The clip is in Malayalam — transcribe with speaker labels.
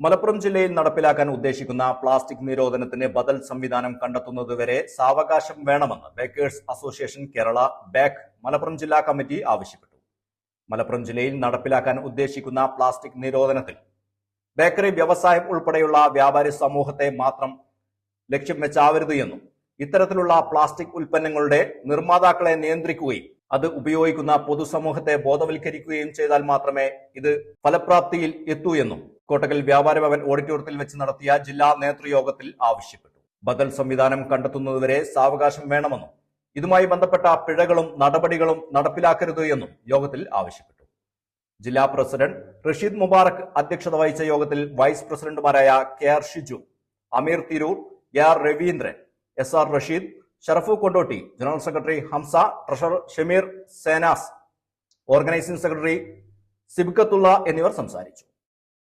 Speaker 1: മലപ്പുറം ജില്ലയിൽ നടപ്പിലാക്കാൻ ഉദ്ദേശിക്കുന്ന പ്ലാസ്റ്റിക് നിരോധനത്തിന് ബദൽ സംവിധാനം കണ്ടെത്തുന്നതുവരെ സാവകാശം വേണമെന്ന് bakers association Kerala bake Malappuram ജില്ലാ കമ്മിറ്റി ആവശ്യപ്പെട്ടു. മലപ്പുറം ജില്ലയിൽ നടപ്പിലാക്കാൻ ഉദ്ദേശിക്കുന്ന പ്ലാസ്റ്റിക് നിരോധനത്തിൽ ബേക്കറി വ്യവസായം ഉൾപ്പെടെയുള്ള വ്യാപാരി സമൂഹത്തെ മാത്രം ലക്ഷ്യം വെച്ചാവരുത് എന്നും ഇത്തരത്തിലുള്ള പ്ലാസ്റ്റിക് ഉൽപ്പന്നങ്ങളുടെ നിർമ്മാതാക്കളെ നിയന്ത്രിക്കുകയും അത് ഉപയോഗിക്കുന്ന പൊതുസമൂഹത്തെ ബോധവൽക്കരിക്കുകയും ചെയ്താൽ മാത്രമേ ഇത് ഫലപ്രാപ്തിയിൽ എത്തൂ എന്നും കോട്ടകൽ വ്യാപാര ഭവൻ ഓഡിറ്റോറിയത്തിൽ വെച്ച് നടത്തിയ ജില്ലാ നേതൃയോഗത്തിൽ ആവശ്യപ്പെട്ടു. ബദൽ സംവിധാനം കണ്ടെത്തുന്നതുവരെ സാവകാശം വേണമെന്നും ഇതുമായി ബന്ധപ്പെട്ട പിഴകളും നടപടികളും നടപ്പിലാക്കരുത് എന്നും യോഗത്തിൽ ആവശ്യപ്പെട്ടു. ജില്ലാ പ്രസിഡന്റ് റഷീദ് മുബാറക് അധ്യക്ഷത വഹിച്ച യോഗത്തിൽ വൈസ് പ്രസിഡന്റുമാരായ K R Shiju Ameer Tirur A R Raveendran S R Rasheed Sharafu Kondotty general secretary Hamsa treasurer Shameer Senas organising secretary Sibghatullah എന്നിവർ സംസാരിച്ചു.